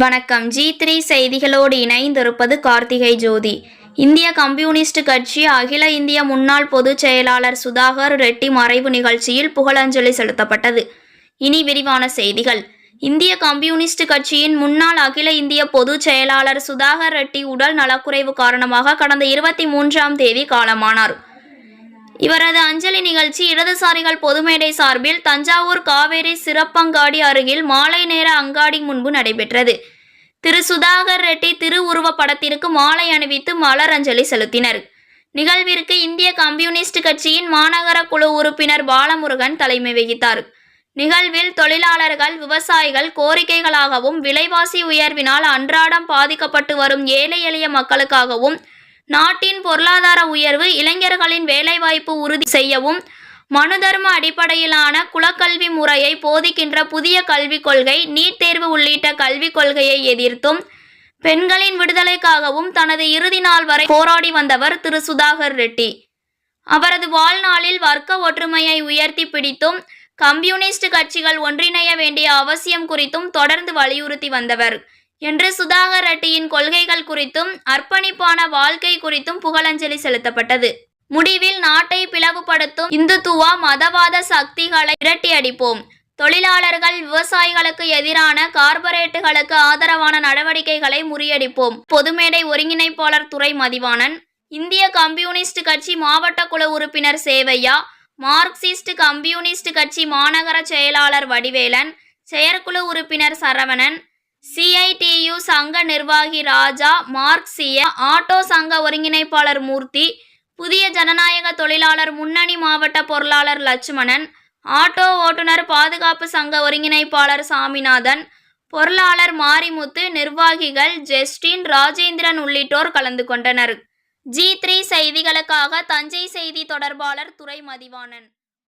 வணக்கம். G three செய்திகளோடு இணைந்திருப்பது கார்த்திகை ஜோதி. இந்திய கம்யூனிஸ்ட் கட்சி அகில இந்திய முன்னாள் பொதுச் செயலாளர் சுதாகர் ரெட்டி மறைவு நிகழ்ச்சியில் புகழஞ்சலி செலுத்தப்பட்டது. இனி விரிவான செய்திகள். இந்திய கம்யூனிஸ்ட் கட்சியின் முன்னாள் அகில இந்திய பொதுச் செயலாளர் சுதாகர் ரெட்டி உடல் நலக்குறைவு காரணமாக கடந்த இருபத்தி மூன்றாம் தேதி காலமானார். இவரது அஞ்சலி நிகழ்ச்சி இடதுசாரிகள் பொதுமேடை சார்பில் தஞ்சாவூர் காவேரி சிறப்பங்காடி அருகில் மாலை நேர அங்காடி முன்பு நடைபெற்றது. திரு. சுதாகர் ரெட்டி திருவுருவ படத்திற்கு மாலை அணிவித்து மலர் அஞ்சலி செலுத்தினர். நிகழ்விற்கு இந்திய கம்யூனிஸ்ட் கட்சியின் மாநகர குழு உறுப்பினர் பாலமுருகன் தலைமை வகித்தார். நிகழ்வில் தொழிலாளர்கள் விவசாயிகள் கோரிக்கைகளாகவும் விலைவாசி உயர்வினால் அன்றாடம் பாதிக்கப்பட்டு வரும் ஏழை எளிய மக்களுக்காகவும் நாட்டின் பொருளாதார உயர்வு இளைஞர்களின் வேலைவாய்ப்பு உறுதி செய்யவும் மனுதர்ம அடிப்படையிலான குலக்கல்வி முறையை போதிக்கின்ற புதிய கல்விக் கொள்கை நீட் தேர்வு உள்ளிட்ட கல்விக் கொள்கையை எதிர்த்தும் பெண்களின் விடுதலைக்காகவும் தனது இறுதி நாள் வரை போராடி வந்தவர் திரு. சுதாகர் ரெட்டி. அவரது வாழ்நாளில் வர்க்க ஒற்றுமையை உயர்த்தி பிடித்தும் கம்யூனிஸ்ட் கட்சிகள் ஒன்றிணைய வேண்டிய அவசியம் குறித்தும் தொடர்ந்து வலியுறுத்தி வந்தவர். என்று சுதாகர் ரெட்டியின் கொள்கைகள் குறித்தும் அர்ப்பணிப்பான வாழ்க்கை குறித்தும் புகழஞ்சலி செலுத்தப்பட்டது. முடிவில் நாட்டை பிளவுபடுத்தும் இந்துத்துவா மதவாத சக்திகளை இரட்டியடிப்போம் தொழிலாளர்கள் விவசாயிகளுக்கு எதிரான கார்பரேட்டுகளுக்கு ஆதரவான நடவடிக்கைகளை முறியடிப்போம். பொதுமேடை ஒருங்கிணைப்பாளர் துறை மதிவாணன் இந்திய கம்யூனிஸ்ட் கட்சி மாவட்ட குழு உறுப்பினர் சேவையா மார்க்சிஸ்ட் கம்யூனிஸ்ட் கட்சி மாநகர செயலாளர் வடிவேலன் செயற்குழு உறுப்பினர் சரவணன் சிஐடியு சங்க நிர்வாகி ராஜா மார்க்சிய ஆட்டோ சங்க ஒருங்கிணைப்பாளர் மூர்த்தி புதிய ஜனநாயக தொழிலாளர் முன்னணி மாவட்ட பொருளாளர் லட்சுமணன் ஆட்டோ ஓட்டுநர் பாதுகாப்பு சங்க ஒருங்கிணைப்பாளர் சாமிநாதன் பொருளாளர் மாரிமுத்து நிர்வாகிகள் ஜெஸ்டின் ராஜேந்திரன் உள்ளிட்டோர் கலந்து கொண்டனர். ஜி த்ரீ செய்திகளுக்காக தஞ்சை செய்தி தொடர்பாளர் துறை மதிவாணன்